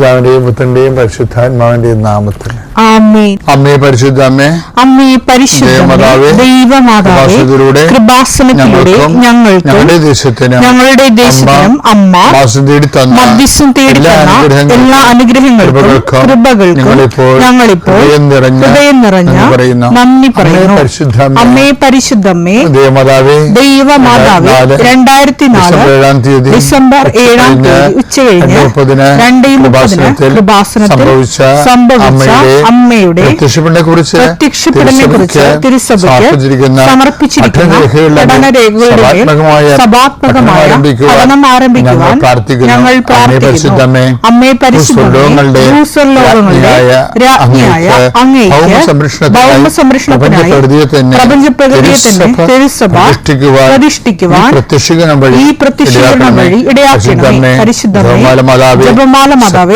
പിതാവിന്റെയും പുത്രന്റെയും പരിശുദ്ധാത്മാവിന്റെയും നാമത്തിൽ. അമ്മേ പരിശുദ്ധ അമ്മേ അമ്മേ പരിശുദ്ധ ദേവമാതാവേ, കൃപാസനത്തിലൂടെ ഞങ്ങൾക്കും ഞങ്ങളുടെ ദേശത്തിനും ഞങ്ങളുടെ ദേശത്തിനും അമ്മ തേടി തന്ന മധ്യസ്ഥം തേടി എല്ലാ തന്ന അനുഗ്രഹങ്ങൾക്കും എല്ലാ അനുഗ്രഹങ്ങൾക്കും കൃപകൾക്കും ഞങ്ങളിപ്പോൾ ഹൃദയം നിറഞ്ഞ നന്ദി പറയുന്നു. പരിശുദ്ധ അമ്മേ, പരിശുദ്ധമ്മേ ദേവമാതാവേ ദൈവമാതാവേ രണ്ടായിരത്തി നാല് ഡിസംബർ ഏഴാം തീയതി ഡിസംബർ ഏഴാം തീയതി ഉച്ച കഴിഞ്ഞ് രണ്ടേ മുപ്പതിന് കൃപാസനത്തിൽ കൃപാസനത്തിൽ സംഭവിച്ച അമ്മയുടെ പ്രത്യക്ഷപ്പെടനെ കുറിച്ച് പ്രത്യക്ഷപ്പെടലിനെക്കുറിച്ച് തിരുസഭയ്ക്ക് സമർപ്പിച്ചിരിക്കുന്ന പഠനരേഖകളുടെ സഭാത്മകമായ പഠനം ആരംഭിക്കുവാൻ ഞങ്ങൾ പ്രാർത്ഥിക്കുന്നു. അമ്മേ പരിശുദ്ധമേ ഭൂസ്വർലോകങ്ങളുടെ രാജ്ഞിയായ അങ്ങേക്ക് ഭൗമ സംരക്ഷണത്തിനായി പ്രപഞ്ചപ്രകൃതിയെ തന്നെ തിരുസഭ പ്രതിഷ്ഠിക്കുവാൻ ഈ പ്രത്യക്ഷീകരണം വഴി ഇടയാക്കണമേ. പരിശുദ്ധമേ ജപമാല മാതാവേ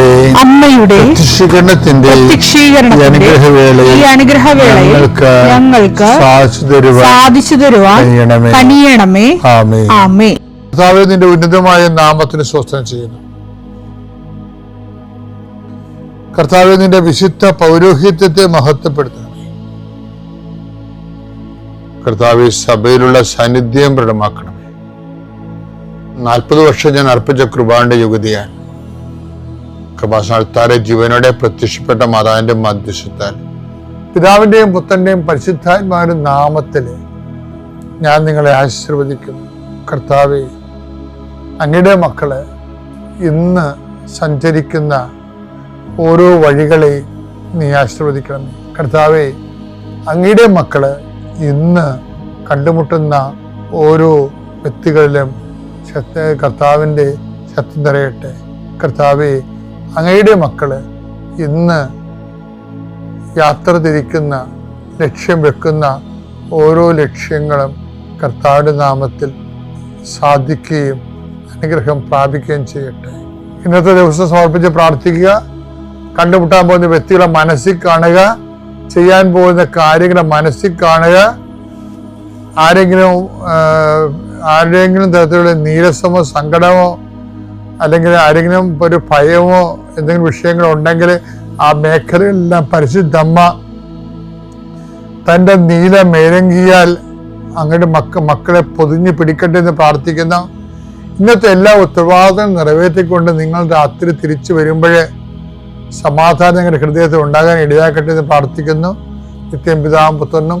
അമ്മയുടെ അമ്മയുടെ അനുഗ്രഹവേളയിൽ ഞങ്ങൾക്ക് ഞങ്ങൾക്ക് സാധിച്ചു തരുവാൻ കനിയണമേ. കനിയണമേ. ആമേ ആമേ കർത്താവേ നിന്റെ ഉന്നതമായ നാമത്തിന് സ്വസ്ഥം ചെയ്യുന്നു. കർത്താവെ നിന്റെ വിശുദ്ധ പൗരോഹിത്യത്തെ മഹത്വപ്പെടുത്തണം കർത്താവെ സഭയിലുള്ള സാന്നിധ്യം പ്രകടമാക്കണമേ. നാൽപ്പത് വർഷം ഞാൻ അർപ്പിച്ച കൃപാന്റെ യുഗതിയാൽ കൃപാസ്ഥാനത്താരെ ജീവനോടെ പ്രത്യക്ഷപ്പെട്ട മാതാവിന്റെ മധ്യസ്ഥത്താൽ. പിതാവിന്റെയും പുത്രന്റെയും പരിശുദ്ധാത്മാരും നാമത്തിൽ ഞാൻ നിങ്ങളെ ആശീർവദിക്കുന്നു. കർത്താവെ അങ്ങയുടെ മക്കൾ ഇന്ന് സഞ്ചരിക്കുന്ന ഓരോ വഴികളെ നീ ആശീർവദിക്കണം കർത്താവെ അങ്ങയുടെ മക്കൾ ഇന്ന് കണ്ടുമുട്ടുന്ന ഓരോ വ്യക്തികളിലും കർത്താവിന്റെ ശക്തി നിറയട്ടെ. കർത്താവെ അങ്ങയുടെ മക്കൾ ഇന്ന് യാത്ര തിരിക്കുന്ന ലക്ഷ്യം വെക്കുന്ന ഓരോ ലക്ഷ്യങ്ങളും കർത്താവിന്റെ നാമത്തിൽ സാധിക്കുകയും അനുഗ്രഹം പ്രാപിക്കുകയും ചെയ്യട്ടെ. ഇന്നത്തെ ദിവസം സമർപ്പിച്ച് പ്രാർത്ഥിക്കുക. കണ്ടുമുട്ടാൻ പോകുന്ന വ്യക്തികളെ മനസ്സിൽ കാണുക. ചെയ്യാൻ പോകുന്ന കാര്യങ്ങളെ മനസ്സിൽ കാണുക. ആരെങ്കിലും ആരുടെയെങ്കിലും തരത്തിലുള്ള നീരസമോ സങ്കടമോ അല്ലെങ്കിൽ ആരെങ്കിലും ഒരു ഭയമോ എന്തെങ്കിലും വിഷയങ്ങളോ ഉണ്ടെങ്കിൽ ആ മേഖലയിലെല്ലാം പരിശുദ്ധമ്മ തന്റെ നീല മേലങ്കിയാൽ അങ്ങയുടെ മക്ക മക്കളെ പൊതിഞ്ഞ് പിടിക്കട്ടെ എന്ന് പ്രാർത്ഥിക്കുന്ന ഇന്നത്തെ എല്ലാ ഉത്തരവാദിത്തം നിറവേറ്റിക്കൊണ്ട് നിങ്ങൾ രാത്രി തിരിച്ചു വരുമ്പോഴേ സമാധാനം നിങ്ങളുടെ ഹൃദയത്തിൽ ഉണ്ടാകാൻ ഇടയാക്കട്ടെ എന്ന് പ്രാർത്ഥിക്കുന്നു. നിത്യം പിതാവും പുത്രനും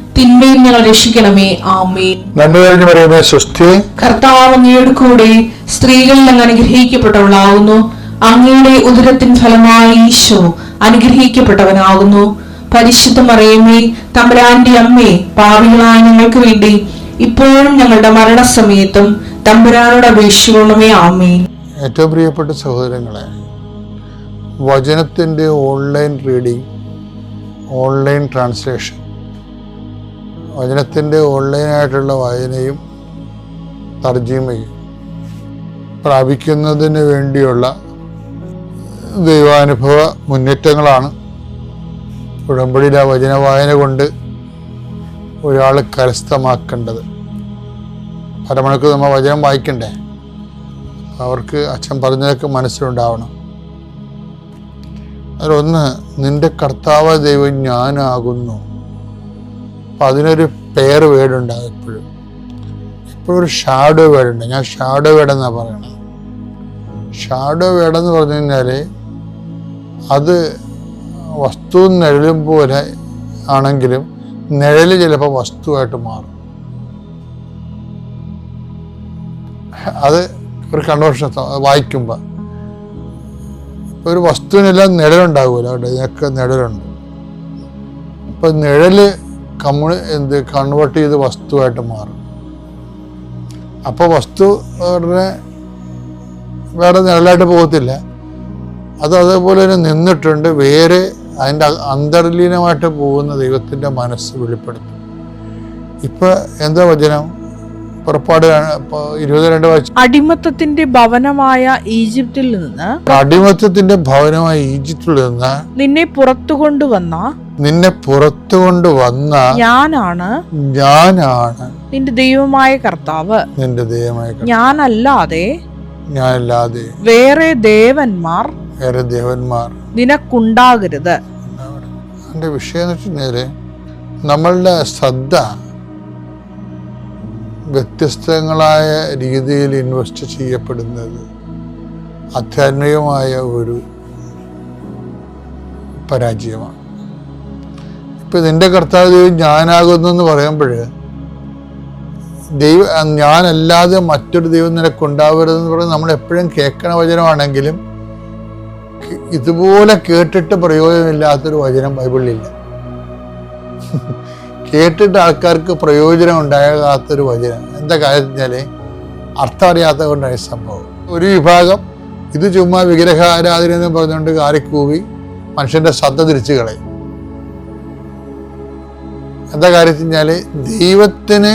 തിന്മയിൽ ഞങ്ങൾ രക്ഷിക്കണമേ. ആമേൻ. നന്മ കഴിഞ്ഞ് പറയുമേ സ്വസ്തി. കർത്താവ് അങ്ങയുടെ കൂടെ സ്ത്രീകളിൽ അങ്ങ് അനുഗ്രഹിക്കപ്പെട്ടവളാകുന്നു. അങ്ങയുടെ ഉദരത്തിൻ ഫലമായി ഈശോ അനുഗ്രഹിക്കപ്പെട്ടവനാകുന്നു. പരിശുദ്ധ മറിയമേ തമ്പുരാന്റെ അമ്മേ പാവികളായ ഞങ്ങൾക്ക് വേണ്ടി ഇപ്പോഴും ഞങ്ങളുടെ മരണസമയത്തും തമ്പുരാനോട് അപേക്ഷിക്കണമേ. ആമേൻ. ഏറ്റവും പ്രിയപ്പെട്ട സഹോദരങ്ങളെ വചനത്തിന്റെ ഓൺലൈൻ റീഡിംഗ് ഓൺലൈൻ ട്രാൻസ്ലേഷൻ വചനത്തിന്റെ ഓൺലൈനായിട്ടുള്ള വായനയും തർജിമയും പ്രാപിക്കുന്നതിന് വേണ്ടിയുള്ള ദൈവാനുഭവ മുന്നേറ്റങ്ങളാണ്. ഉടമ്പടിയിലെ വചന വായന കൊണ്ട് ഒരാൾ കരസ്ഥമാക്കേണ്ടത്. അരമണിക്കൂർ നമ്മൾ വചനം വായിക്കണ്ടേ? അവർക്ക് അച്ഛൻ പറഞ്ഞതൊക്കെ മനസ്സിലുണ്ടാവണം. അതിലൊന്ന് നിന്റെ കർത്താവ് ദൈവം ഞാനാകുന്നു. അപ്പം അതിനൊരു പേർ വേർഡുണ്ട് എപ്പോഴും. എപ്പോഴും ഒരു ഷാഡോ വേർഡുണ്ട് ഞാൻ ഷാഡോ വേർഡ് എന്നാണ് പറയണത്. ഷാഡോ വേർഡ് എന്ന് പറഞ്ഞു കഴിഞ്ഞാൽ അത് വസ്തു നിഴലും പോലെ ആണെങ്കിലും നിഴൽ ചിലപ്പോൾ വസ്തുവായിട്ട് മാറും. അത് ഒരു കൺവേർഷൻ വായിക്കുമ്പോൾ ഒരു വസ്തുവിനെല്ലാം നിഴലുണ്ടാകുമല്ലോ അവിടെ ഇതിനൊക്കെ നിഴലുണ്ട്. അപ്പം നിഴൽ കമ്മ്യൂണി എന്ത് കൺവേർട്ട് ചെയ്ത് വസ്തുവായിട്ട് മാറും. അപ്പോൾ വസ്തു ഉടനെ വേറെ നിഴലായിട്ട് പോകത്തില്ല. അത് അതേപോലെ തന്നെ നിന്നിട്ടുണ്ട്. വേറെ അതിന്റെ അന്തർലീനമായിട്ട് പോകുന്ന ദൈവത്തിന്റെ മനസ്സ് വെളിപ്പെടുത്തും. ഇപ്പം എന്താ വചനം? പുറപ്പാട് ഇരുപത്തിരണ്ട് ഇരുപത് രണ്ട് അടിമത്തത്തിന്റെ ഭവനമായ ഈജിപ്തിൽ നിന്ന് അടിമത്തത്തിന്റെ ഭവനമായ ഈജിപ്തിൽ നിന്ന് നിന്നെ പുറത്തു കൊണ്ടുവന്ന നിന്നെ പുറത്തു കൊണ്ടുവന്ന ഞാനാണ് ഞാനാണ്. നിന്റെ ദൈവമായ കർത്താവ്. നിന്റെ ദൈവമായ. ഞാനല്ലാതെ ഞാനല്ലാതെ വേറെ ദേവന്മാർ വേറെ ദേവന്മാർ നിനക്കുണ്ടാകരുത്. എന്റെ വിഷയം എന്ന് വെച്ചിട്ടുണ്ടെങ്കിൽ നമ്മളുടെ ശ്രദ്ധ വ്യത്യസ്തങ്ങളായ രീതിയിൽ ഇൻവെസ്റ്റ് ചെയ്യപ്പെടുന്നത് ആധ്യാത്മികമായ ഒരു പരാജയമാണ്. ഇപ്പം നിന്റെ കർത്താവ് ദൈവം ഞാനാകുന്നു എന്ന് പറയുമ്പോൾ ദൈവ ഞാനല്ലാതെ മറ്റൊരു ദൈവം നിനക്കുണ്ടാവരുതെന്ന് പറയുന്നത് നമ്മൾ എപ്പോഴും കേൾക്കണ വചനമാണെങ്കിലും ഇതുപോലെ കേട്ടിട്ട് പ്രയോജനമില്ലാത്തൊരു വചനം ബൈബിളിലില്ല. കേട്ടിട്ട് ആൾക്കാർക്ക് പ്രയോജനം ഉണ്ടാകാത്തൊരു വചനം. എന്താ കാര്യം അർത്ഥം അറിയാത്ത കൊണ്ടാണ് സംഭവം. ഒരു വിഭാഗം ഇത് ചുമ്മാ വിഗ്രഹ ആരാധന എന്ന് പറഞ്ഞുകൊണ്ട് കാറിക്കൂവി മനുഷ്യന്റെ ശ്രദ്ധ തിരിച്ചു കളയും. എന്താ കാര്യം വെച്ചാൽ ദൈവത്തിന്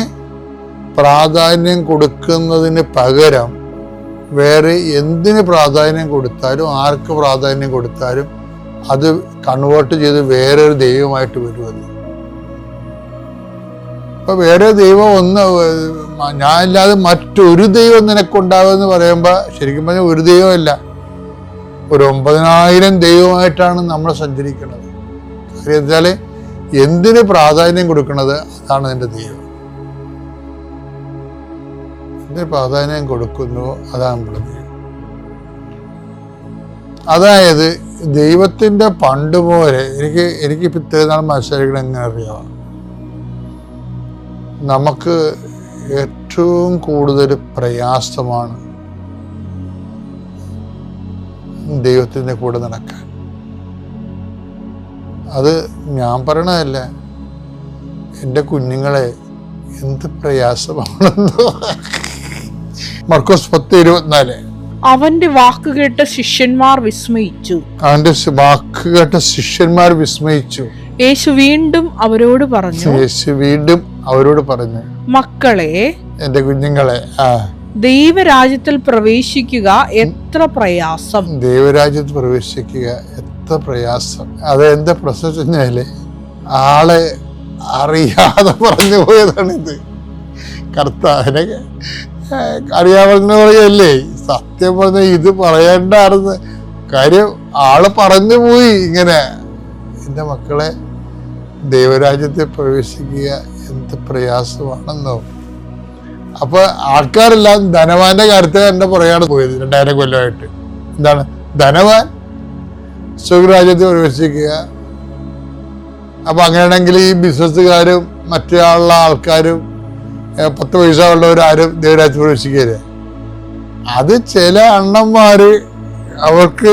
പ്രാധാന്യം കൊടുക്കുന്നതിന് പകരം വേറെ എന്തിന് പ്രാധാന്യം കൊടുത്താലും ആർക്ക് പ്രാധാന്യം കൊടുത്താലും അത് കൺവേർട്ട് ചെയ്ത് വേറൊരു ദൈവമായിട്ട് വരുമെന്ന്. അപ്പൊ വേറെ ദൈവം ഒന്ന് ഞാനില്ലാതെ മറ്റൊരു ദൈവം നിനക്കുണ്ടാവുമെന്ന് പറയുമ്പോൾ ശരിക്കും പറഞ്ഞാൽ ഒരു ദൈവമല്ല. ഒരു ഒമ്പതിനായിരം ദൈവമായിട്ടാണ് നമ്മൾ സഞ്ചരിക്കുന്നത് കാര്യം വെച്ചാൽ എന്തിന് പ്രാധാന്യം കൊടുക്കുന്നത് അതാണ് എന്റെ ദൈവം എന്തിന് പ്രാധാന്യം കൊടുക്കുന്നു? അതാണ് നമ്മുടെ ദൈവം അതായത് ദൈവത്തിന്റെ പണ്ട് പോലെ എനിക്ക് എനിക്ക് പിത്തേനാൾ മനസ്സിലാക്കണം എങ്ങനെ അറിയാം? നമുക്ക് ഏറ്റവും കൂടുതൽ പ്രയാസമാണ് ദൈവത്തിന്റെ കൂടെ നടക്കാൻ. അത് ഞാൻ പറയണതല്ല? എന്റെ കുഞ്ഞുങ്ങളെ എന്ത് പ്രയാസമാണെന്നോ? മർക്കോസ് പത്ത് ഇരുപത്തിനാല്. അവന്റെ വാക്ക് കേട്ട ശിഷ്യന്മാർ വിസ്മയിച്ചു. അവന്റെ വാക്ക് കേട്ട ശിഷ്യന്മാർ വിസ്മയിച്ചു. യേശു വീണ്ടും അവരോട് പറഞ്ഞു യേശു വീണ്ടും അവരോട് പറഞ്ഞു മക്കളെ എന്റെ കുഞ്ഞുങ്ങളെ ആ ദൈവരാജ്യത്തിൽ പ്രവേശിക്കുക എത്ര പ്രയാസം. ദൈവരാജ്യത്ത് പ്രവേശിക്കുക എത്ര പ്രയാസം അത് എന്താ പ്രശ്നം വെച്ചാൽ ആളെ അറിയാതെ പറഞ്ഞു പോയതാണിത്. കർത്താവിനെ അറിയാമെന്ന് പറയല്ലേ സത്യം പറഞ്ഞ ഇത് പറയേണ്ടായിരുന്നു. കാര്യം ആൾ പറഞ്ഞു പോയി ഇങ്ങനെ. എന്റെ മക്കളെ ദൈവരാജ്യത്തെ പ്രവേശിക്കുക എന്ത് പ്രയാസമാണെന്നോ? അപ്പൊ ആൾക്കാരെല്ലാം ധനവാന്റെ കാര്യത്തിൽ എന്നെ പറയാണ് പോയത് രണ്ടായിരം കൊല്ലമായിട്ട്. എന്താണ്? ധനവാൻ സുഖരാജ്യത്തിൽ പ്രവേശിക്കുക അപ്പൊ അങ്ങനെയാണെങ്കിൽ ഈ ബിസിനസ്സുകാരും മറ്റുള്ള ആൾക്കാരും പത്ത് പൈസ ഉള്ളവരാരും ദൈവരാജ്യത്ത് പ്രവേശിക്കരുത് അത് ചില അണ്ണന്മാര് അവർക്ക്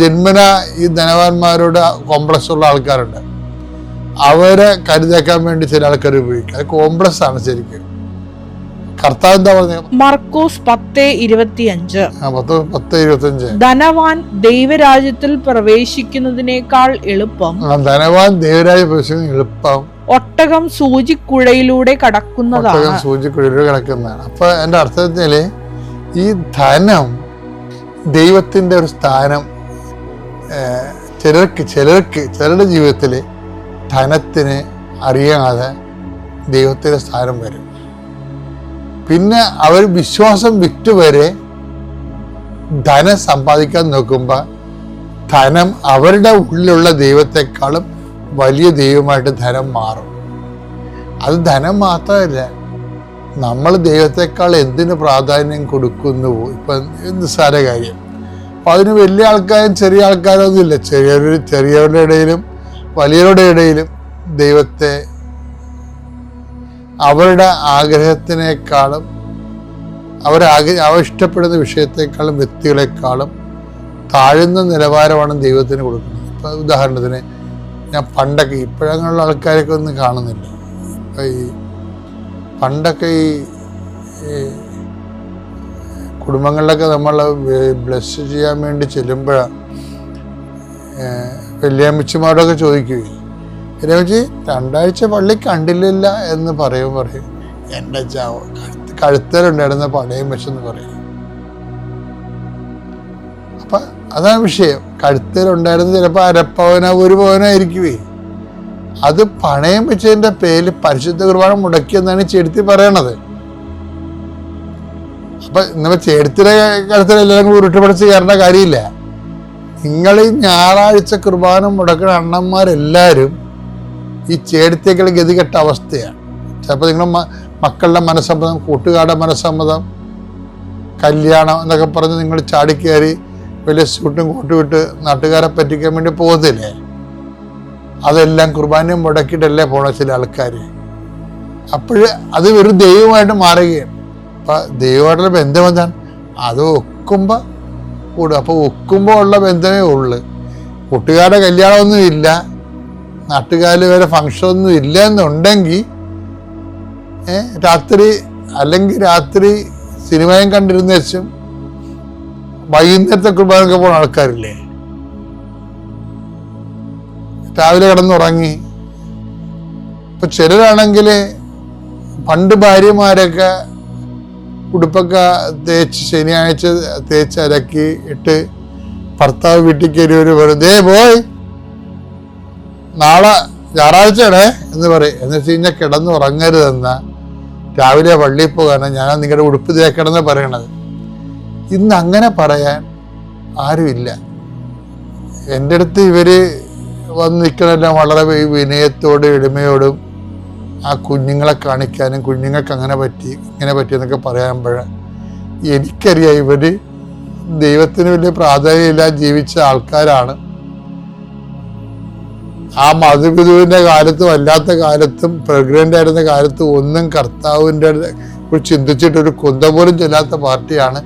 ജന്മന ഈ ധനവാന്മാരോട് കോംപ്ലക്സ് ഉള്ള ആൾക്കാരുണ്ട്. അവരെ കരുതേക്കാൻ വേണ്ടി ചില ആൾക്കാർ ഉപയോഗിക്കും. അത് കോംപ്ലക്സ് ആണ് ശരിക്കും. കർത്താവ് എന്താ പറഞ്ഞത്? മർക്കോസ് പത്ത് ഇരുപത്തിയഞ്ച്. പത്ത് പത്ത് ധനവാൻ ദൈവരാജ്യത്തിൽ പ്രവേശിക്കുന്നതിനേക്കാൾ എളുപ്പം. ധനവാൻ ദൈവരാജ്യം പ്രവേശിക്കുന്ന എളുപ്പം. ഒട്ടകം സൂചിക്കുഴയിലൂടെ കടക്കുന്നതാണ്. ഒട്ടകം സൂചിക്കുഴിയിൽ കിടക്കുന്നതാണ്. അപ്പൊ എന്റെ അർത്ഥത്തിൽ ഈ ധനം ദൈവത്തിന്റെ ഒരു സ്ഥാനം ചിലർക്ക് ചിലർക്ക് ചിലരുടെ ജീവിതത്തിൽ ധനത്തിന് അറിയാതെ ദൈവത്തിന്റെ സ്ഥാനം വരും. പിന്നെ അവർ വിശ്വാസം വിറ്റുവരെ ധനം സമ്പാദിക്കാൻ നോക്കുമ്പോൾ ധനം അവരുടെ ഉള്ളിലുള്ള ദൈവത്തെക്കാളും വലിയ ദൈവമായിട്ട് ധനം മാറും. അത് ധനം മാത്രമല്ല നമ്മൾ ദൈവത്തെക്കാൾ എന്തിന് പ്രാധാന്യം കൊടുക്കുന്നു? ഇപ്പം നിസ്സാര കാര്യം. അപ്പം അതിന് വലിയ ആൾക്കാരും ചെറിയ ആൾക്കാരൊന്നുമില്ല. ചെറിയ ചെറിയൊരു ചെറിയവരുടെ ഇടയിലും വലിയവരുടെ ഇടയിലും ദൈവത്തെ അവരുടെ ആഗ്രഹത്തിനേക്കാളും അവരാഗ്ര അവർ ഇഷ്ടപ്പെടുന്ന വിഷയത്തെക്കാളും വ്യക്തികളെക്കാളും താഴ്ന്ന നിലവാരമാണ് ദൈവത്തിന് കൊടുക്കുന്നത്. ഇപ്പം ഉദാഹരണത്തിന് ഞാൻ പണ്ടൊക്കെ ഇപ്പോഴങ്ങനെയുള്ള ആൾക്കാരൊക്കെ ഒന്നും കാണുന്നില്ല. ഈ പണ്ടൊക്കെ ഈ കുടുംബങ്ങളിലൊക്കെ നമ്മൾ ബ്ലസ് ചെയ്യാൻ വേണ്ടി ചെല്ലുമ്പോഴാണ് വെള്ളിയമ്മച്ചിമാരോടൊക്കെ ചോദിക്കുകയും വെള്ളിയമ്മച്ചി രണ്ടാഴ്ച പള്ളി കണ്ടില്ല എന്ന് പറയും പറയും. എന്റെ ചാവ കഴുത്ത് കഴുത്തലുണ്ടായിരുന്ന പണയും വെച്ചെന്ന് പറയും. അപ്പൊ അതാണ് വിഷയം. കഴുത്തലുണ്ടായിരുന്ന ചിലപ്പോൾ അരപ്പവനോ ഒരു പവനോ ആയിരിക്കുവേ അത് പണയം വെച്ചതിന്റെ പേരിൽ പരിശുദ്ധ കുർബാന മുടക്കിയെന്നാണ് ചെടുത്തി പറയണത്. അപ്പൊ നമ്മൾ ചേടത്തിലെ കാര്യത്തിൽ എല്ലാവരും ഉരുട്ടുപടിച്ച് കയറേണ്ട കാര്യമില്ല. നിങ്ങൾ ഈ ഞായറാഴ്ച കുർബാന മുടക്കുന്ന അണ്ണന്മാരെല്ലാവരും ഈ ചേടത്തേക്കുള്ള ഗതികെട്ട അവസ്ഥയാണ്. ചിലപ്പോൾ നിങ്ങളുടെ മ- മക്കളുടെ മനസ്സമ്മതം കൂട്ടുകാരുടെ മനസ്സമ്മതം കല്യാണം എന്നൊക്കെ പറഞ്ഞ് നിങ്ങൾ ചാടിക്കയറി വലിയ സ്യൂട്ടും കൂട്ടും ഇട്ട് നാട്ടുകാരെ പറ്റിക്കാൻ വേണ്ടി പോകുന്നില്ലേ? അതെല്ലാം കുർബാനയും മുടക്കിയിട്ടല്ലേ പോണ ചില ആൾക്കാർ അപ്പോഴ് അത് വെറും ദൈവമായിട്ട് മാറുകയാണ്. അപ്പം ദൈവമായിട്ടുള്ള ബന്ധം എന്താണ്? അത് ഒക്കുമ്പോൾ കൂടും. അപ്പോൾ ഒക്കുമ്പോൾ ഉള്ള ബന്ധമേ ഉള്ളു. കൂട്ടുകാരുടെ കല്യാണമൊന്നും നാട്ടുകാരിൽ വരെ ഫങ്ഷൻ ഒന്നും ഇല്ല എന്നുണ്ടെങ്കിൽ രാത്രി അല്ലെങ്കിൽ രാത്രി സിനിമയും കണ്ടിരുന്ന വെച്ചും വൈകുന്നേരത്തെ കുർബാനൊക്കെ പോകുന്ന ആൾക്കാരില്ലേ? രാവിലെ കിടന്നുറങ്ങി. ഇപ്പൊ ചിലരാണെങ്കിൽ പണ്ട് ഭാര്യമാരൊക്കെ ഉടുപ്പൊക്കെ തേച്ച് ശനിയാഴ്ച തേച്ച് അലക്കി ഇട്ട് ഭർത്താവ് വീട്ടിൽ കയറി ഒരു വെറുതെ പോയി നാളെ ഞായറാഴ്ചയാണ് എന്ന് പറയും. എന്ന് വെച്ച് കഴിഞ്ഞാൽ കിടന്നുറങ്ങരുതെന്ന രാവിലെ പള്ളിയിൽ പോകാനാണ് ഞാൻ നിങ്ങളുടെ ഉടുപ്പ് തേക്കണമെന്ന് പറയണത്. ഇന്ന് അങ്ങനെ പറയാൻ ആരുമില്ല. എന്റെ അടുത്ത് ഇവർ വന്ന് നിൽക്കണെല്ലാം വളരെ വിനയത്തോടും എളിമയോടും ആ കുഞ്ഞുങ്ങളെ കാണിക്കാനും കുഞ്ഞുങ്ങൾക്ക് അങ്ങനെ പറ്റി ഇങ്ങനെ പറ്റി എന്നൊക്കെ പറയുമ്പോൾ എനിക്കറിയാം ഇവർ ദൈവത്തിന് വലിയ പ്രാധാന്യമില്ലാതെ ജീവിച്ച ആൾക്കാരാണ്. ആ മധുപിതുവിന്റെ കാലത്തും അല്ലാത്ത കാലത്തും പ്രഗ്നന്റ് ആയിരുന്ന കാലത്തും ഒന്നും കർത്താവിന്റെ കുറിച്ച് ചിന്തിച്ചിട്ട് ഒരു കുന്ത പോലും ചെല്ലാത്ത പാർട്ടിയാണ്.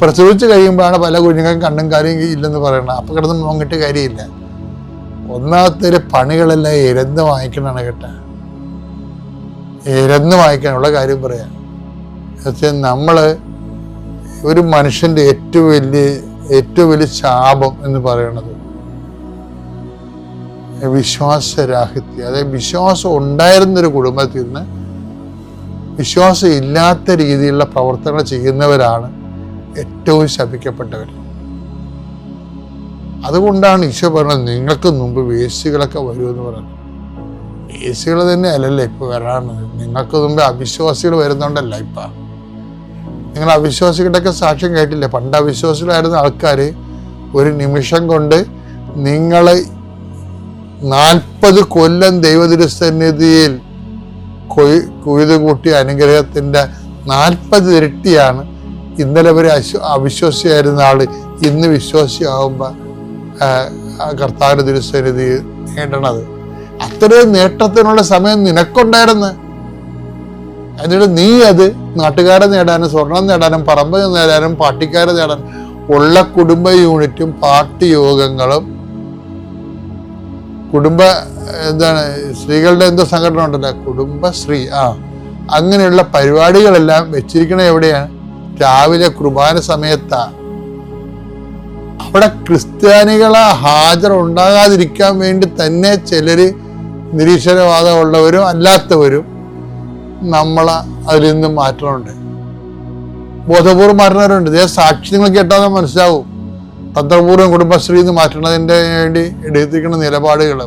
പ്രസവിച്ച് കഴിയുമ്പോഴാണ് പല കുഞ്ഞുങ്ങൾക്കും കണ്ണും കാര്യം ഇല്ലെന്ന് പറയുന്നത്. അപ്പം കിടന്ന് മോങ്ങിട്ട് കാര്യമില്ല. ഒന്നാമത്തെ പണികളെല്ലാം ഇരന്ന് വാങ്ങിക്കണമാണ് കേട്ട. ഇരന്ന് വാങ്ങിക്കാനുള്ള കാര്യം പറയാം. എന്നുവെച്ചാൽ നമ്മൾ ഒരു മനുഷ്യന്റെ ഏറ്റവും വലിയ ഏറ്റവും വലിയ ശാപം എന്ന് പറയണത് വിശ്വാസരാഹിത്യം അതായത് വിശ്വാസം ഉണ്ടായിരുന്നൊരു കുടുംബത്തിൽ നിന്ന് വിശ്വാസം ഇല്ലാത്ത രീതിയിലുള്ള പ്രവർത്തനങ്ങൾ ചെയ്യുന്നവരാണ് ഏറ്റവും ശപിക്കപ്പെട്ടവർ. അതുകൊണ്ടാണ് ഈശോ പറഞ്ഞത് നിങ്ങൾക്ക് മുമ്പ് വേസ്റ്റുകളൊക്കെ വരുമെന്ന് പറഞ്ഞു വേസ്റ്റുകൾ തന്നെ അല്ലല്ലേ ഇപ്പോൾ വരാണത് നിങ്ങൾക്ക് മുമ്പ് അവിശ്വാസികൾ വരുന്നുണ്ടല്ല ഇപ്പ. നിങ്ങൾ അവിശ്വാസികളുടെയൊക്കെ സാക്ഷ്യം കേട്ടില്ലേ? പണ്ട് അവിശ്വാസികളായിരുന്ന ആൾക്കാർ ഒരു നിമിഷം കൊണ്ട് നിങ്ങൾ നാൽപ്പത് കൊല്ലം ദൈവതിരുസന്നിധിയിൽ കൊയ് കൊയ്ത് കൂട്ടിയ അനുഗ്രഹത്തിന്റെ നാൽപ്പത് ഇരട്ടിയാണ് ഇന്നലെ വരെ അശ്വ അവിശ്വാസിയായിരുന്ന ആൾ ഇന്ന് വിശ്വാസിയാകുമ്പോൾ കർത്താവിന്റെ തിരുസന്നിധി നേടണത്. അത്രയും നേട്ടത്തിനുള്ള സമയം നിനക്കുണ്ടായിരുന്നു. എന്നിട്ട് നീ അത് നാട്ടുകാരെ നേടാനും സ്വർണം നേടാനും പറമ്പ് നേടാനും പാർട്ടിക്കാരെ നേടാനും ഉള്ള കുടുംബ യൂണിറ്റും പാർട്ടി യോഗങ്ങളും കുടുംബ എന്താണ് സ്ത്രീകളുടെ എന്തോ സംഘടന ഉണ്ടല്ലോ കുടുംബശ്രീ. ആ അങ്ങനെയുള്ള പരിപാടികളെല്ലാം വെച്ചിരിക്കണ എവിടെയാണ്? രാവിലെ കുർബാന സമയത്താ. അവിടെ ക്രിസ്ത്യാനികളെ ഹാജർ ഉണ്ടാകാതിരിക്കാൻ വേണ്ടി തന്നെ ചിലർ നിരീശ്വരവാദമുള്ളവരും അല്ലാത്തവരും നമ്മളെ അതിൽ നിന്ന് മാറ്റണമുണ്ട് ബോധപൂർവം മാറ്റുന്നവരുണ്ട് ഇതേ സാക്ഷി നിങ്ങൾ കേട്ടാൽ മനസ്സിലാവും. തന്ത്രപൂർവം കുടുംബശ്രീ എന്ന് മാറ്റുന്നതിന്റെ വേണ്ടി എടുത്തിരിക്കുന്ന നിലപാടുകൾ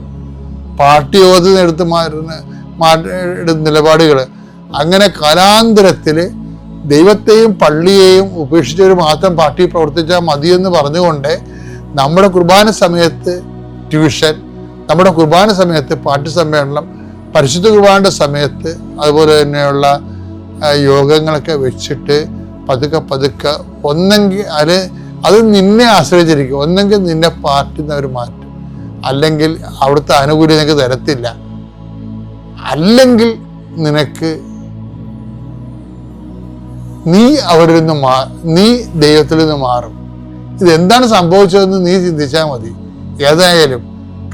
പാർട്ടി യോഗത്തിൽ നിന്ന് എടുത്ത് മാറ്റുന്ന മാറ്റ നിലപാടുകൾ. അങ്ങനെ കാലാന്തരത്തിൽ ദൈവത്തെയും പള്ളിയെയും ഉപേക്ഷിച്ചവർ മാത്രം പാർട്ടി പ്രവർത്തിച്ചാൽ മതിയെന്ന് പറഞ്ഞുകൊണ്ട് നമ്മുടെ കുർബാന സമയത്ത് ട്യൂഷൻ നമ്മുടെ കുർബാന സമയത്ത് പാർട്ടി സമ്മേളനം പരിശുദ്ധ കുർബാനയുടെ സമയത്ത് അതുപോലെ തന്നെയുള്ള യോഗങ്ങളൊക്കെ വെച്ചിട്ട് പതുക്കെ പതുക്കെ ഒന്നെങ്കിൽ അത് അത് നിന്നെ ആശ്രയിച്ചിരിക്കും. ഒന്നെങ്കിൽ നിന്നെ പാർട്ടി നിന്ന് അവർ മാറ്റും. അല്ലെങ്കിൽ അവിടുത്തെ ആനുകൂല്യം നിനക്ക് തരത്തില്ല. അല്ലെങ്കിൽ നിനക്ക് നീ അവരിൽ നിന്ന് മാ നീ ദൈവത്തിൽ നിന്ന് മാറും. ഇതെന്താണ് സംഭവിച്ചതെന്ന് നീ ചിന്തിച്ചാൽ മതി. ഏതായാലും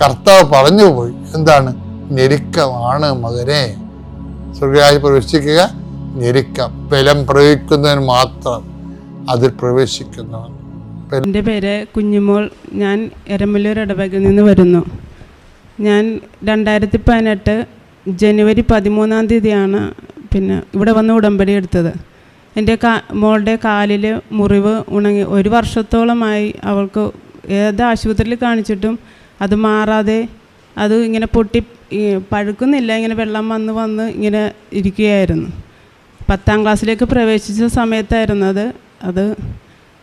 കർത്താവ് പറഞ്ഞു പോയി. എന്താണ്? ഞെരുക്കമാണ് മകനെ. സ്വർഗരാജ് പ്രവേശിക്കുക ഞെരുക്കം. ബലം പ്രയോഗിക്കുന്നതിന് മാത്രം അതിൽ പ്രവേശിക്കുന്നവൻ. എന്റെ പേര് കുഞ്ഞുമോൾ. ഞാൻ എരമല്ലൂർ ഇടവകയിൽ നിന്ന് വരുന്നു. ഞാൻ രണ്ടായിരത്തി പതിനെട്ട് ജനുവരി പതിമൂന്നാം തീയതിയാണ് പിന്നെ ഇവിടെ വന്ന് ഉടമ്പടി എടുത്തത്. എന്റെ കാ മോളുടെ കാലിൽ മുറിവ് ഉണങ്ങി ഒരു വർഷത്തോളമായി അവൾക്ക് ഏത് ആശുപത്രിയിൽ കാണിച്ചിട്ടും അത് മാറാതെ അത് ഇങ്ങനെ പൊട്ടി പഴുക്കുന്നില്ല ഇങ്ങനെ വെള്ളം വന്ന് വന്ന് ഇങ്ങനെ ഇരിക്കുകയായിരുന്നു. പത്താം ക്ലാസ്സിലേക്ക് പ്രവേശിച്ച സമയത്തായിരുന്നു അത്. അത്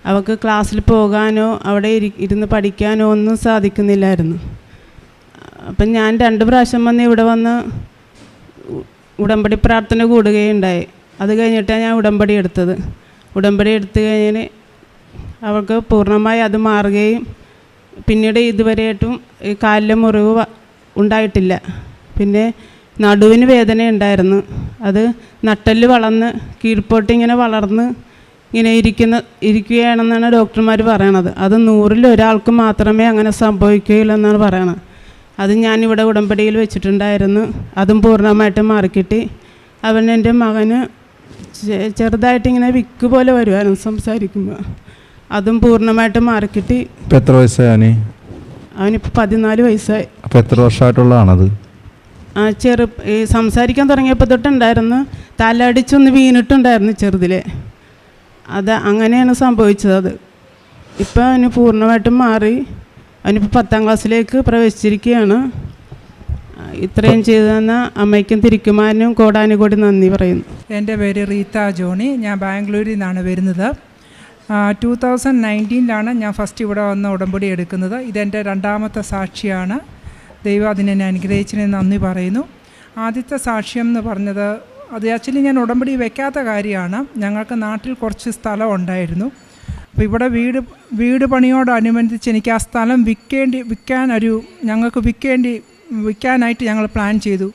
അവൾക്ക് ക്ലാസ്സിൽ പോകാനോ അവിടെ ഇരി ഇരുന്ന് പഠിക്കാനോ ഒന്നും സാധിക്കുന്നില്ലായിരുന്നു. അപ്പം ഞാൻ രണ്ട് പ്രാവശ്യം വന്ന് ഇവിടെ വന്ന് ഉടമ്പടി പ്രാർത്ഥന കൂടുകയുണ്ടായി. അത് കഴിഞ്ഞിട്ടാണ് ഞാൻ ഉടമ്പടി എടുത്തത്. ഉടമ്പടി എടുത്തു കഴിഞ്ഞാൽ അവൾക്ക് പൂർണമായി അത് മാറുകയും പിന്നീട് ഇതുവരെയായിട്ടും ഈ കാലിലെ മുറിവ് ഉണ്ടായിട്ടില്ല. പിന്നെ നടുവിന് വേദന ഉണ്ടായിരുന്നു അത് നട്ടൽ വളർന്ന് കീഴ്പോട്ടിങ്ങനെ വളർന്ന് ഇങ്ങനെ ഇരിക്കുന്ന ഇരിക്കുകയാണെന്നാണ് ഡോക്ടർമാർ പറയണത്. അത് നൂറിൽ ഒരാൾക്ക് മാത്രമേ അങ്ങനെ സംഭവിക്കുകയുള്ളൂ എന്നാണ് പറയണത്. അത് ഞാനിവിടെ ഉടമ്പടിയിൽ വെച്ചിട്ടുണ്ടായിരുന്നു. അതും പൂർണമായിട്ട് മാറിക്കിട്ടി. അവൻ എന്റെ മകന് ചെറുതായിട്ടിങ്ങനെ ചെറുതായിട്ട് ഇങ്ങനെ വിക്ക് പോലെ വരുമായിരുന്നു സംസാരിക്കുമ്പോൾ അതും പൂർണമായിട്ട് മാറിക്കിട്ടി. എത്ര വയസ്സായി അവനിപ്പോൾ പതിനാല് വയസ്സായി. അപ്പോൾ എത്ര വർഷമായിട്ടുള്ളതാണത്? ആ ചെറു സംസാരിക്കാൻ തുടങ്ങിയപ്പോൾ തൊട്ടുണ്ടായിരുന്നു. തലടിച്ചൊന്ന് വീണിട്ടുണ്ടായിരുന്നു ചെറുതിലെ. അത് അങ്ങനെയാണ് സംഭവിച്ചത് അത്. ഇപ്പം അവന് പൂർണമായിട്ടും മാറി. അവനിപ്പോൾ പത്താം ക്ലാസ്സിലേക്ക് പ്രവേശിച്ചിരിക്കുകയാണ്. ഇത്രയും ചെയ്തെന്ന അമ്മയ്ക്കും തിരിക്കുമാരനും കോടാനുകൂടി നന്ദി പറയുന്നു. എന്റെ പേര് റീത്ത ജോണി. ഞാൻ ബാംഗ്ലൂരിൽ നിന്നാണ് വരുന്നത്. ടൂ തൗസൻഡ് നയന്റീനിലാണ് ഞാൻ ഫസ്റ്റ് ഇവിടെ വന്ന് ഉടമ്പടി എടുക്കുന്നത്. ഇതെന്റെ രണ്ടാമത്തെ സാക്ഷിയാണ്. ദൈവം അതിനെന്നെ അനുഗ്രഹിച്ചതിന് നന്ദി പറയുന്നു. ആദ്യത്തെ സാക്ഷ്യം എന്ന് പറഞ്ഞത് അത് ആക്ച്വലി ഞാൻ ഉടമ്പടി വെക്കാത്ത കാര്യമാണ്. ഞങ്ങൾക്ക് നാട്ടിൽ കുറച്ച് സ്ഥലം ഉണ്ടായിരുന്നു. അപ്പോൾ ഇവിടെ വീട് വീട് പണിയോടനുബന്ധിച്ച് എനിക്ക് ആ സ്ഥലം വിൽക്കേണ്ടി വിൽക്കാൻ ഒരു ഞങ്ങൾക്ക് വിൽക്കേണ്ടി വിൽക്കാനായിട്ട് ഞങ്ങൾ പ്ലാൻ ചെയ്തു.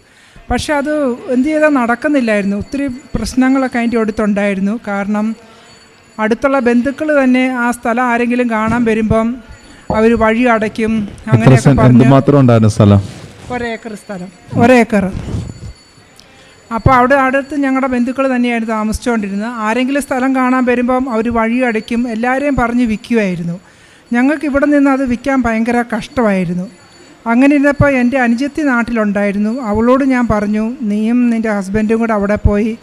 പക്ഷെ അത് എന്ത് ചെയ്താൽ നടക്കുന്നില്ലായിരുന്നു. ഒത്തിരി പ്രശ്നങ്ങളൊക്കെ അതിന്റെ അടുത്തുണ്ടായിരുന്നു. കാരണം അടുത്തുള്ള ബന്ധുക്കൾ തന്നെ ആ സ്ഥലം ആരെങ്കിലും കാണാൻ വരുമ്പം അവർ വഴി അടയ്ക്കും അങ്ങനെയൊക്കെ പറഞ്ഞു സ്ഥലം? ഒരേക്കർ സ്ഥലം. ഒരേക്കർ. അപ്പോൾ അവിടെ അടുത്ത് ഞങ്ങളുടെ ബന്ധുക്കൾ തന്നെയായിരുന്നു താമസിച്ചുകൊണ്ടിരുന്നത് ആരെങ്കിലും സ്ഥലം കാണാൻ വരുമ്പം അവർ വഴി അടയ്ക്കും എല്ലാവരെയും പറഞ്ഞ് വിൽക്കുമായിരുന്നു ഞങ്ങൾക്ക് ഇവിടെ നിന്ന് അത് വിൽക്കാൻ ഭയങ്കര കഷ്ടമായിരുന്നു. അങ്ങനെ ഇരുന്നപ്പോൾ എന്റെ അനുജത്തി നാട്ടിലുണ്ടായിരുന്നു. അവളോട് ഞാൻ പറഞ്ഞു നീയും നിന്റെ ഹസ്ബൻഡും കൂടെ അവിടെ പോയി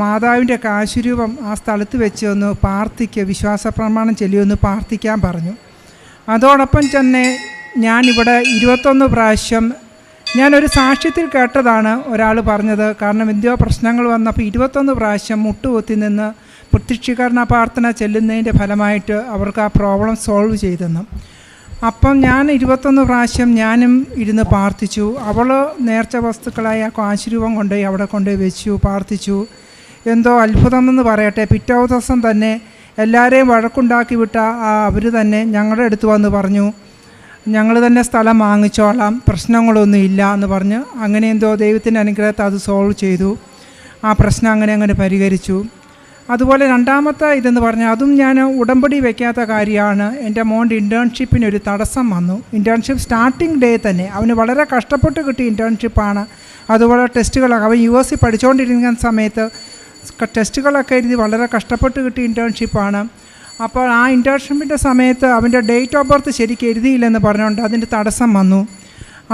മാതാവിന്റെ കാശുരൂപം ആ സ്ഥലത്ത് വെച്ച് ഒന്ന് പ്രാർത്ഥിക്കുക വിശ്വാസ പ്രമാണം ചൊല്ലിയൊന്ന് പ്രാർത്ഥിക്കാൻ പറഞ്ഞു. അതോടൊപ്പം തന്നെ ഞാനിവിടെ ഇരുപത്തൊന്ന് പ്രാവശ്യം ഞാനൊരു സാക്ഷ്യത്തിൽ കേട്ടതാണ് ഒരാൾ പറഞ്ഞത്. കാരണം എന്തോ പ്രശ്നങ്ങൾ വന്നപ്പോൾ ഇരുപത്തൊന്ന് പ്രാവശ്യം മുട്ടുകുത്തി നിന്ന് പ്രത്യക്ഷീകരണ പ്രാർത്ഥന ചെല്ലുന്നതിന്റെ ഫലമായിട്ട് അവർക്ക് ആ പ്രോബ്ലം സോൾവ് ചെയ്തെന്ന്. അപ്പം ഞാൻ ഇരുപത്തൊന്ന് പ്രാവശ്യം ഞാനും ഇരുന്ന് പ്രാർത്ഥിച്ചു. അവൾ നേർച്ച വസ്തുക്കളായ കാശുരൂപം കൊണ്ടുപോയി അവിടെ കൊണ്ടുപോയി വെച്ചു പ്രാർത്ഥിച്ചു. എന്തോ അത്ഭുതം എന്ന് പറയട്ടെ പിറ്റേ ദിവസം തന്നെ എല്ലാവരെയും വഴക്കുണ്ടാക്കി വിട്ട ആ അവർ തന്നെ ഞങ്ങളുടെ അടുത്ത് വന്ന് പറഞ്ഞു ഞങ്ങൾ തന്നെ സ്ഥലം വാങ്ങിച്ചോളാം പ്രശ്നങ്ങളൊന്നും ഇല്ല എന്ന് പറഞ്ഞ് അങ്ങനെ എന്തോ ദൈവത്തിന്റെ അനുഗ്രഹത്തെ അത് സോൾവ് ചെയ്തു. ആ പ്രശ്നം അങ്ങനെ അങ്ങനെ പരിഹരിച്ചു. അതുപോലെ രണ്ടാമത്തെ ഇതെന്ന് പറഞ്ഞാൽ അതും ഞാൻ ഉടമ്പടി വയ്ക്കാത്ത കാര്യമാണ്. എന്റെ മോന്റെ ഇന്റേൺഷിപ്പിന് ഒരു തടസ്സം വന്നു. ഇന്റേൺഷിപ്പ് സ്റ്റാർട്ടിംഗ് ഡേ തന്നെ. അവന് വളരെ കഷ്ടപ്പെട്ട് കിട്ടിയ ഇന്റേൺഷിപ്പാണ് അതുപോലെ ടെസ്റ്റുകളൊക്കെ അവൻ യു എസ് സി പഠിച്ചുകൊണ്ടിരിക്കുന്ന സമയത്ത് ടെസ്റ്റുകളൊക്കെ എഴുതി വളരെ കഷ്ടപ്പെട്ട് കിട്ടിയ ഇന്റേൺഷിപ്പാണ് അപ്പോൾ ആ ഇന്റേൺഷിപ്പിന്റെ സമയത്ത് അവന്റെ ഡേറ്റ് ഓഫ് ബർത്ത് ശരിക്കും എഴുതിയില്ലെന്ന് പറഞ്ഞുകൊണ്ട് അതിന്റെ തടസ്സം വന്നു.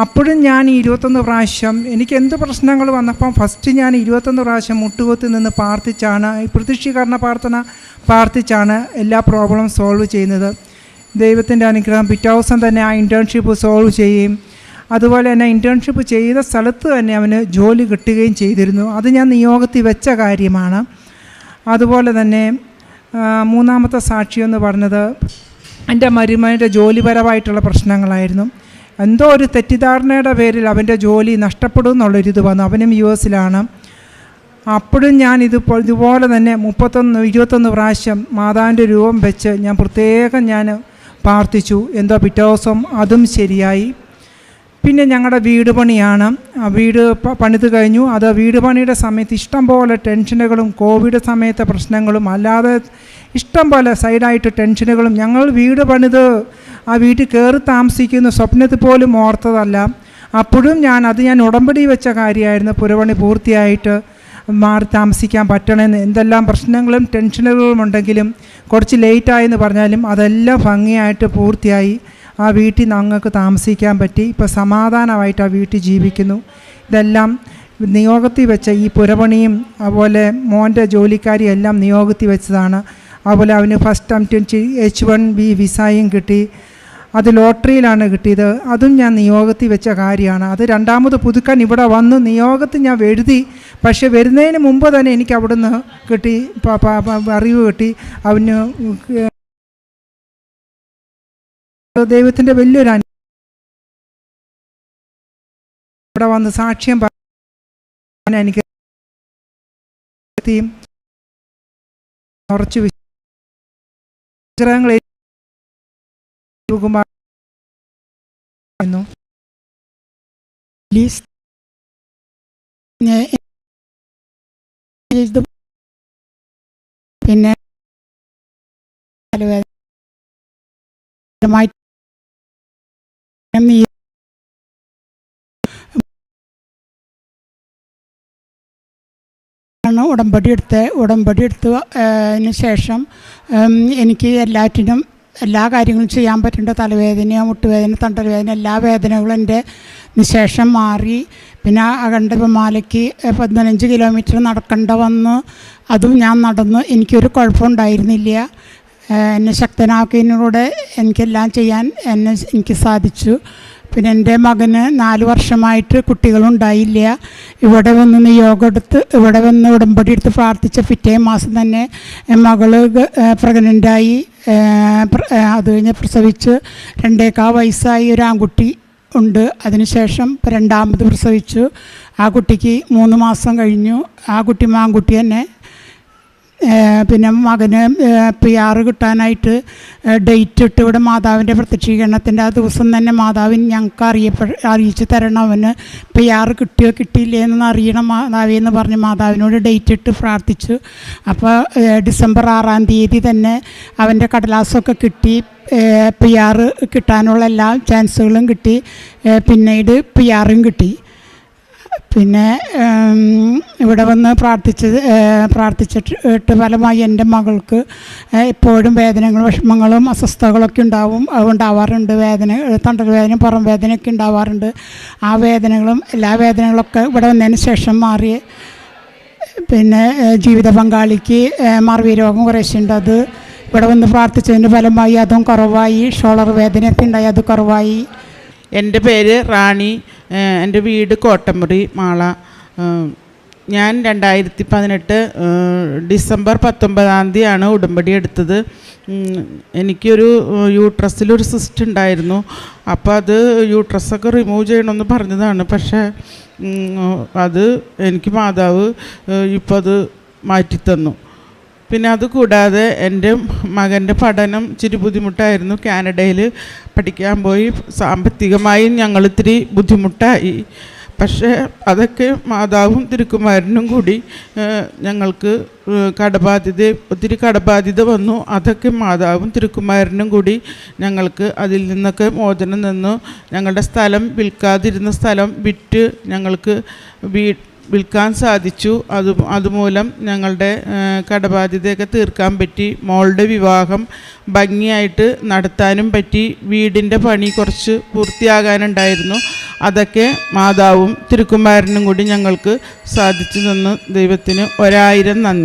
അപ്പോഴും ഞാൻ ഇരുപത്തൊന്ന് പ്രാവശ്യം എനിക്ക് എന്ത് പ്രശ്നങ്ങൾ വന്നപ്പം ഫസ്റ്റ് ഞാൻ ഇരുപത്തൊന്ന് പ്രാവശ്യം മുട്ടുകൊത്തി നിന്ന് പ്രാർത്ഥിച്ചാണ് ഈ പ്രതിഷ്ഠീകരണ പ്രാർത്ഥന പ്രാർത്ഥിച്ചാണ് എല്ലാ പ്രോബ്ലം സോൾവ് ചെയ്യുന്നത്. ദൈവത്തിന്റെ അനുഗ്രഹം പിറ്റേ ദിവസം തന്നെ ആ ഇന്റേൺഷിപ്പ് സോൾവ് ചെയ്യുകയും അതുപോലെ തന്നെ ഇന്റേൺഷിപ്പ് ചെയ്ത സ്ഥലത്ത് തന്നെ അവന് ജോലി കിട്ടുകയും ചെയ്തിരുന്നു. അത് ഞാൻ നിയോഗത്തിൽ വെച്ച കാര്യമാണ്. അതുപോലെ തന്നെ മൂന്നാമത്തെ സാക്ഷി എന്ന് പറഞ്ഞത് എന്റെ മരുമകന്റെ ജോലിപരമായിട്ടുള്ള പ്രശ്നങ്ങളായിരുന്നു. എന്തോ ഒരു തെറ്റിദ്ധാരണയുടെ പേരിൽ അവന്റെ ജോലി നഷ്ടപ്പെടും എന്നുള്ളൊരിത് വന്നു. അവനും യു എസിലാണ്. അപ്പോഴും ഞാൻ ഇത് ഇതുപോലെ തന്നെ മുപ്പത്തൊന്ന് ഇരുപത്തൊന്ന് പ്രാവശ്യം മാതാവിന്റെ രൂപം വെച്ച് ഞാൻ പ്രത്യേകം ഞാൻ പ്രാർത്ഥിച്ചു. എന്തോ പിറ്റേ ദിവസം അതും ശരിയായി. പിന്നെ ഞങ്ങളുടെ വീട് പണിയാണ്. വീട് പണിത് കഴിഞ്ഞു. അത് വീട് പണിയുടെ സമയത്ത് ഇഷ്ടം പോലെ ടെൻഷനുകളും കോവിഡ് സമയത്തെ പ്രശ്നങ്ങളും അല്ലാതെ ഇഷ്ടം പോലെ സൈഡായിട്ട് ടെൻഷനുകളും ഞങ്ങൾ വീട് പണിത് ആ വീട്ടിൽ കയറി താമസിക്കുന്ന സ്വപ്നത്തിൽ പോലും ഓർത്തതല്ല. അപ്പോഴും ഞാൻ അത് ഞാൻ ഉടമ്പടി വെച്ച കാര്യമായിരുന്നു. പുരപണി പൂർത്തിയായിട്ട് മാറി താമസിക്കാൻ പറ്റണമെന്ന് എന്തെല്ലാം പ്രശ്നങ്ങളും ടെൻഷനുകളും ഉണ്ടെങ്കിലും കുറച്ച് ലേറ്റായെന്ന് പറഞ്ഞാലും അതെല്ലാം ഭംഗിയായിട്ട് പൂർത്തിയായി. ആ വീട്ടിൽ ഞങ്ങൾക്ക് താമസിക്കാൻ പറ്റി. ഇപ്പോൾ സമാധാനമായിട്ട് ആ വീട്ടിൽ ജീവിക്കുന്നു. ഇതെല്ലാം നിയോഗത്തിൽ വെച്ച ഈ പുരപണിയും അതുപോലെ മോന്റെ ജോലിക്കാരിയും എല്ലാം നിയോഗത്തിൽ വെച്ചതാണ്. അതുപോലെ അവന് first attempt H one B വിസയും കിട്ടി. അത് ലോട്ടറിയിലാണ് കിട്ടിയത്. അതും ഞാൻ നിയോഗത്തിൽ വെച്ച കാര്യമാണ്. അത് രണ്ടാമത് പുതുക്കാൻ ഇവിടെ വന്ന് നിയോഗത്തിൽ ഞാൻ എഴുതി. പക്ഷെ വരുന്നതിന് മുമ്പ് തന്നെ എനിക്ക് അവിടുന്ന് കിട്ടി അറിവ് കിട്ടി. അവന് ദൈവത്തിന്റെ വലിയൊരു അനു ഇവിടെ വന്ന് സാക്ഷ്യം പറയാൻ എനിക്ക് പിന്നെ ആണ് ഉടമ്പടി എടുത്ത് ഉടമ്പടി എടുത്ത് അതിന് ശേഷം എനിക്ക് എല്ലാറ്റിനും എല്ലാ കാര്യങ്ങളും ചെയ്യാൻ പറ്റുന്നുണ്ട്. തലവേദന മുട്ടുവേദന തണ്ടൽവേദന എല്ലാ വേദനകളും എന്റെ നിശേഷം മാറി. പിന്നെ അഖണ്ഡമാലയ്ക്ക് പതിനഞ്ച് കിലോമീറ്റർ നടക്കേണ്ട വന്ന്. അതും ഞാൻ നടന്ന്. എനിക്കൊരു കുഴപ്പമുണ്ടായിരുന്നില്ല. എന്നെ ശക്തനാക്കിയതിനൂടെ എനിക്കെല്ലാം ചെയ്യാൻ എന്നെ എനിക്ക് സാധിച്ചു. പിന്നെ എന്റെ മകന് നാല് വർഷമായിട്ട് കുട്ടികളുണ്ടായില്ല. ഇവിടെ വന്ന് നിയോഗം എടുത്ത് ഇവിടെ വന്ന് ഉടമ്പടി എടുത്ത് പ്രാർത്ഥിച്ച പിറ്റേ മാസം തന്നെ മകൾ പ്രഗ്നന്റായി അത് കഴിഞ്ഞ് പ്രസവിച്ച് രണ്ടേക്കാ വയസ്സായി ഒരു ആൺകുട്ടി ഉണ്ട്. അതിനുശേഷം രണ്ടാമത് പ്രസവിച്ചു. ആ കുട്ടിക്ക് മൂന്ന് മാസം കഴിഞ്ഞു. ആ കുട്ടി ആൺകുട്ടി തന്നെ പിന്നെ മകന് പി ആർ കിട്ടാനായിട്ട് ഡേറ്റ് ഇട്ട് ഇവിടെ മാതാവിന്റെ പ്രത്യക്ഷീകരണത്തിന്റെ ആ ദിവസം തന്നെ മാതാവിൻ ഞങ്ങൾക്ക് അറിയപ്പെ അറിയിച്ചു തരണം. അവന് പി ആർ കിട്ടിയോ കിട്ടിയില്ലേ എന്ന് അറിയണം മാതാവി എന്ന് പറഞ്ഞ് മാതാവിനോട് ഡേറ്റ് ഇട്ട് പ്രാർത്ഥിച്ചു. അപ്പോൾ ഡിസംബർ ആറാം തീയതി തന്നെ അവന്റെ കടലാസൊക്കെ കിട്ടി. പി ആർ കിട്ടാനുള്ള എല്ലാ ചാൻസുകളും കിട്ടി. പിന്നീട് പി ആറും കിട്ടി. പിന്നെ ഇവിടെ വന്ന് പ്രാർത്ഥിച്ച് പ്രാർത്ഥിച്ചിട്ട് ഫലമായി എന്റെ മകൾക്ക് എപ്പോഴും വേദനകളും വിഷമങ്ങളും അസ്വസ്ഥതകളൊക്കെ ഉണ്ടാവും ഉണ്ടാവാറുണ്ട് വേദന തണ്ടൽ വേദന പുറം വേദനയൊക്കെ ഉണ്ടാവാറുണ്ട്. ആ വേദനകളും എല്ലാ വേദനകളൊക്കെ ഇവിടെ വന്നതിന് ശേഷം മാറി. പിന്നെ ജീവിത പങ്കാളിക്ക് മറവി രോഗം കുറേശ്ശുണ്ട് അത് ഇവിടെ വന്ന് പ്രാർത്ഥിച്ചതിന്റെ ഫലമായി അതും കുറവായി. ഷോളർ വേദനയൊക്കെ ഉണ്ടായി അത് കുറവായി. എന്റെ പേര് റാണി. എന്റെ വീട് കോട്ടമുറി മാള. ഞാൻ രണ്ടായിരത്തി പതിനെട്ട് ഡിസംബർ പത്തൊമ്പതാം തീയതിയാണ് ഉടമ്പടി എടുത്തത്. എനിക്കൊരു യൂട്രസിലൊരു സിസ്റ്റ് ഉണ്ടായിരുന്നു. അപ്പോൾ അത് യൂട്രസൊക്കെ റിമൂവ് ചെയ്യണമെന്ന് പറഞ്ഞതാണ്. പക്ഷേ അത് എനിക്ക് മാതാവ് ഇപ്പോൾ അത് മാറ്റിത്തന്നു. പിന്നെ അതുകൂടാതെ എന്റെ മകന്റെ പഠനം ഇച്ചിരി ബുദ്ധിമുട്ടായിരുന്നു. കാനഡയിൽ പഠിക്കാൻ പോയി. സാമ്പത്തികമായും ഞങ്ങൾ ഇത്തിരി ബുദ്ധിമുട്ടായി. പക്ഷേ അതൊക്കെ മാതാവും തിരുക്കുമാരനും കൂടി ഞങ്ങൾക്ക് കടബാധ്യത ഒത്തിരി കടബാധ്യത വന്നു. അതൊക്കെ മാതാവും തിരുക്കുമാരനും കൂടി ഞങ്ങൾക്ക് അതിൽ നിന്നൊക്കെ മോചനം നിന്നു ഞങ്ങളുടെ സ്ഥലം വിൽക്കാതിരുന്ന സ്ഥലം വിറ്റ് ഞങ്ങൾക്ക് വീ വിൽക്കാൻ സാധിച്ചു. അത് അതുമൂലം ഞങ്ങളുടെ കടബാധ്യതയൊക്കെ തീർക്കാൻ പറ്റി. മോളുടെ വിവാഹം ഭംഗിയായിട്ട് നടത്താനും പറ്റി. വീടിന്റെ പണി കുറച്ച് പൂർത്തിയാകാനുണ്ടായിരുന്നു. അതൊക്കെ മാതാവും തിരുക്കുമാരനും കൂടി ഞങ്ങൾക്ക് സാധിച്ചു നിന്ന് ദൈവത്തിന് ഒരായിരം നന്ദി.